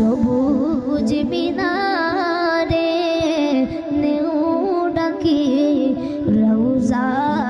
সবুজ মিনারে নেউ ডাকি রৌজার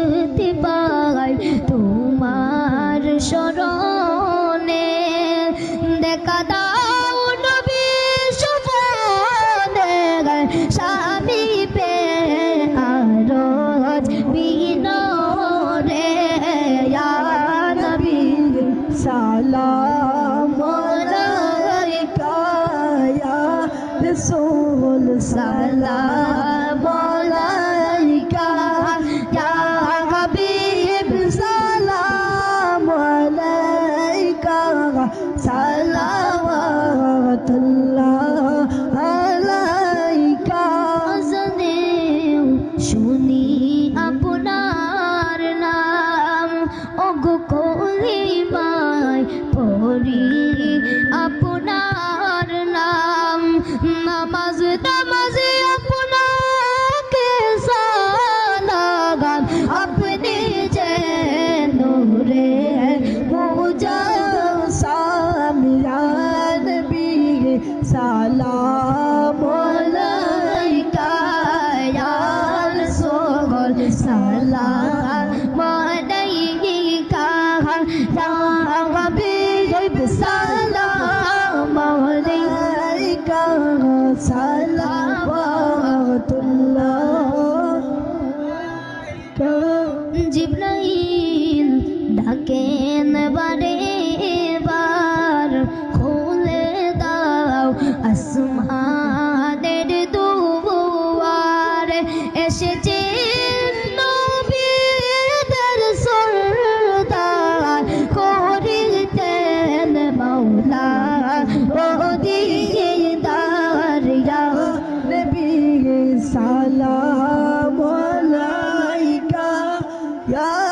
শক্তি পাই তোমার স্মরণে। দেখা দাও নবী সুবনে স্বামী পে আরজ নবী সালাম পড়ি আপনার নাম নামাজ নামাজ আপনাকে সালাগাম আপনি যে নূরে মুজা সামিয়ান বি সালাম আলাইকা ইয়া রাসূল সালাম। সালাম আলাইকা সালাওয়াতুল্লাহ জিব্রাইল ডাকেন বারে আলাইকা ইয়া রাসূল সালাম